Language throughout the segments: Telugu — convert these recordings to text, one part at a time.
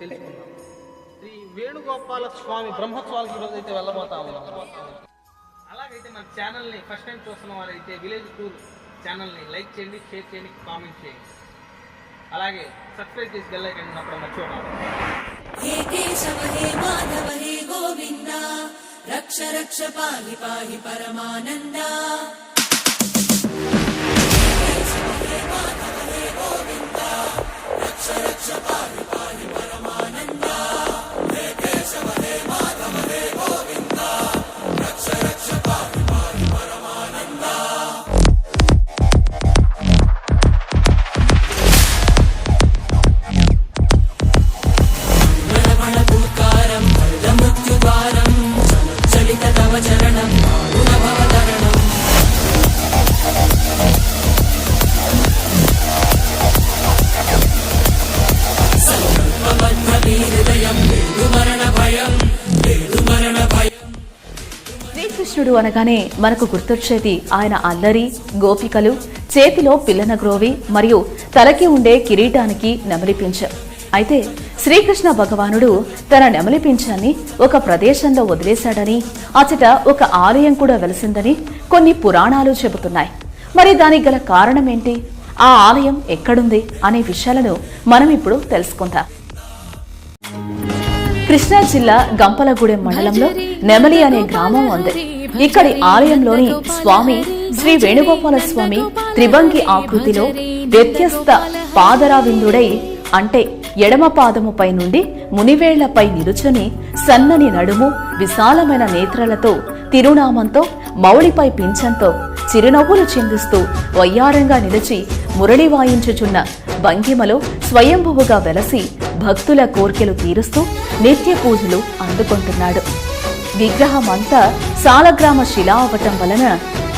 తెలుసుకుందాం. శ్రీ వేణుగోపాల స్వామి బ్రహ్మోత్సవాలకి ఈరోజు అయితే వెళ్ళబోతా ఉన్నాం. అలాగైతే మన ఛానల్ని ఫస్ట్ టైం చూస్తున్న వాళ్ళైతే విలేజ్ టూర్ ఛానల్ని లైక్ చేయండి షేర్ చేయండి కామెంట్ చేయండి. అలాగే సబ్స్క్రైబ్ చేసి బెల్ ఐకన్ అప్పుడు మర్చిపోతాం గోవింద రక్ష రక్ష పాహి పాహి పరమానంద. శ్రీకృష్ణుడు అనగానే మనకు గుర్తొచ్చేది ఆయన అల్లరి గోపికలు చేతిలో పిల్లన గ్రోవి మరియు తలకి ఉండే కిరీటానికి నెమలిపించ అయితే శ్రీకృష్ణ భగవానుడు తన నెమలిపించాన్ని ఒక ప్రదేశంలో వదిలేశాడని అచట ఒక ఆలయం కూడా వెలిసిందని కొన్ని పురాణాలు చెబుతున్నాయి. మరి దానికి గల కారణం ఏంటి? ఆ ఆలయం ఎక్కడుంది? అనే విషయాలను మనం ఇప్పుడు తెలుసుకుందాం. కృష్ణా జిల్లా గంపలగూడెం మండలంలో నెమలి అనే గ్రామం ఉంది. ఇక్కడి ఆలయంలోని స్వామి శ్రీ వేణుగోపాల స్వామి త్రిభంగి ఆకృతిలో వ్యత్యస్త పాదరావిందుడై అంటే ఎడమ పాదముపై నుండి మునివేళ్ళపై నిలుచుని సన్నని నడుము విశాలమైన నేత్రాలతో తిరునామంతో మౌళిపై పింఛంతో చిరునవ్వులు చిందిస్తూ వయ్యారంగా నిలిచి మురళి వాయించుచున్న భంగిమలో స్వయంభువుగా వెలసి భక్తుల కోర్కెలు తీరుస్తూ నిత్య పూజలు అందుకుంటున్నాడు. విగ్రహమంతా సాలగ్రామ శిలా అవటం వలన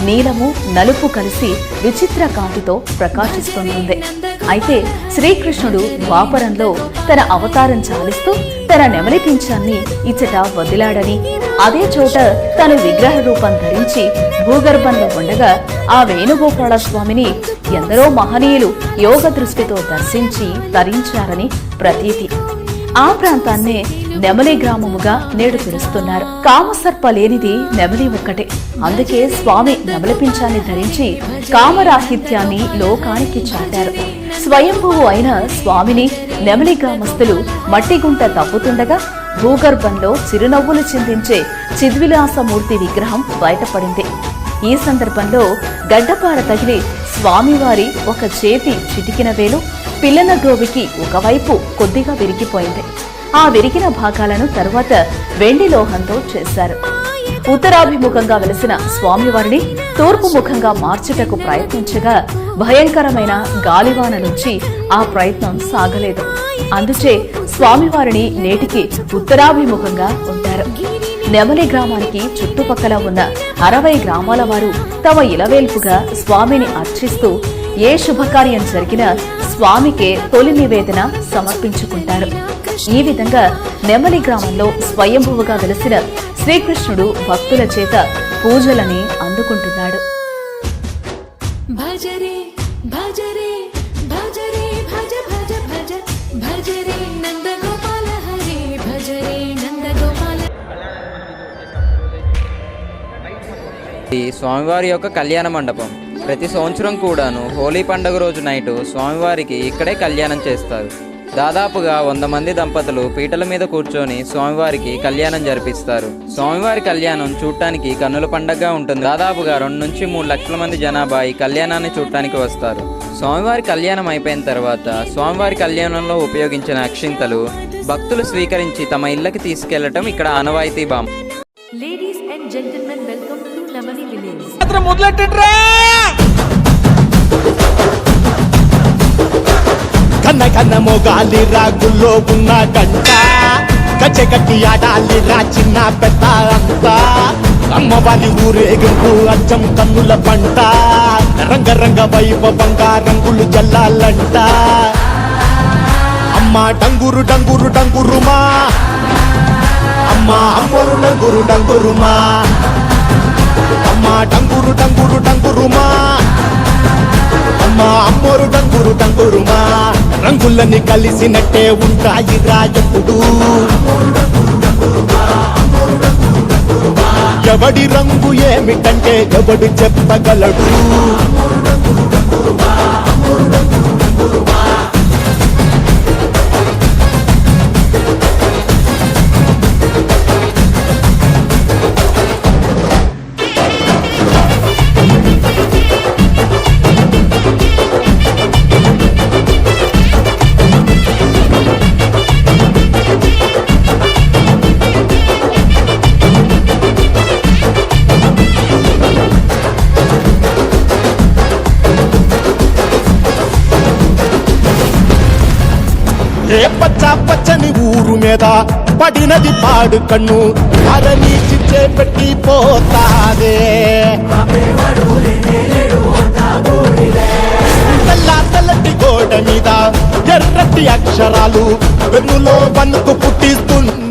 నీలము నలుపు కలిసి విచిత్ర కాంతితో ప్రకాశిస్తుంది అయితే శ్రీకృష్ణుడు ద్వాపరంలో తన అవతారం చాలిస్తూ తన నెమలి పింఛాన్ని ఇచ్చట వదిలాడని అదే చోట తను విగ్రహ రూపం ధరించి భూగర్భంలో ఉండగా ఆ వేణుగోపాల స్వామిని ఎందరో మహనీయులు యోగ దృష్టితో దర్శించి తరించారని ప్రతీతి. ఆ ప్రాంతాన్నే నెమలి గ్రామముగా నేడు పిలుస్తున్నారు. కామసర్ప లేనిది నెమలి ఒక్కటే. అందుకే స్వామి నెమలిపించాన్ని ధరించి కామరాహిత్యాన్ని లోకానికి చాటారు. స్వయంభువు అయిన స్వామిని నెమలి గ్రామస్తులు మట్టిగుంట తవ్వుతుండగా భూగర్భంలో చిరునవ్వులు చిందించే చిద్విలాసమూర్తి విగ్రహం బయటపడింది. ఈ సందర్భంలో గడ్డపార తగిలి స్వామివారి ఒక చేతి చిటికిన వేలు పిల్లన గోవికి ఒకవైపు కొద్దిగా విరిగిపోయింది. ఆ విరిగిన భాగాలను తరువాత వెండి లోహంతో చేశారు. ఉత్తరాభిముఖంగా వెలిసిన స్వామివారిని తూర్పు ముఖంగా మార్చుటకు ప్రయత్నించగా భయంకరమైన గాలివాన నుంచి ఆ ప్రయత్నం సాగలేదు. అందుచే స్వామివారిని నేటికి ఉత్తరాభిముఖంగా ఉంటారు నెమలి గ్రామానికి చుట్టుపక్కల ఉన్న అరవై గ్రామాల వారు తమ ఇలవేల్పుగా స్వామిని అర్చిస్తూ ఏ శుభకార్యం జరిగినా స్వామికే తొలి నివేదన సమర్పించుకుంటారు. ఈ విధంగా నెమలి గ్రామంలో స్వయంభువుగా వెలిసిన శ్రీకృష్ణుడు భక్తుల చేత పూజలని అందుకుంటున్నాడు. భజరే స్వామివారి యొక్క కళ్యాణ మండపం. ప్రతి సంవత్సరం కూడాను హోలీ పండుగ రోజు నైటు స్వామివారికి ఇక్కడే కళ్యాణం చేస్తారు. దాదాపుగా వంద మంది దంపతులు పీటల మీద కూర్చొని స్వామివారికి కళ్యాణం జరిపిస్తారు. స్వామివారి కళ్యాణం చూడటానికి కన్నుల పండగగా ఉంటుంది. దాదాపుగా రెండు నుంచి మూడు లక్షల మంది జనాభా ఈ కళ్యాణాన్ని చూడటానికి వస్తారు. స్వామివారి కళ్యాణం అయిపోయిన తర్వాత స్వామివారి కళ్యాణంలో ఉపయోగించిన అక్షింతలు భక్తులు స్వీకరించి తమ ఇళ్ళకి తీసుకెళ్ళటం ఇక్కడ ఆనవాయితీ ladies and gentlemen welcome to welcome village Lamani Village. కన్న కన్న మొగాలి రాగుల్లో ఉన్న గంట. గచ్చ కట్టి ఆడాలి రా చిన్న పెద్ద అంతా. అమ్మవారి ఊరేగింపు అచ్చం కన్నుల పంట. రంగ రంగ వైభవంగా రంగులు జల్లాలంట. అమ్మ డంగురు డంగురు డంగురుమా. అమ్మా అమ్మోరు డంగురు డంగురుమా. అమ్మా డంగురు డంగురు డంగురుమా. అమ్మా అమ్మోరు డంగురు డంగురుమా. రంగులన్నీ కలిసినట్టే ఉంటాయి రాజప్పుడు ఎవడి రంగు ఏమిటంటే ఎవడు చెప్పగలడు. మీద పడినది పాడు కన్ను. అదని చిచ్చే పెట్టి పోతాదే. తెల్లటి గోడ మీద ఎర్రటి అక్షరాలు వెన్నులో వణుకు పుట్టిస్తుంది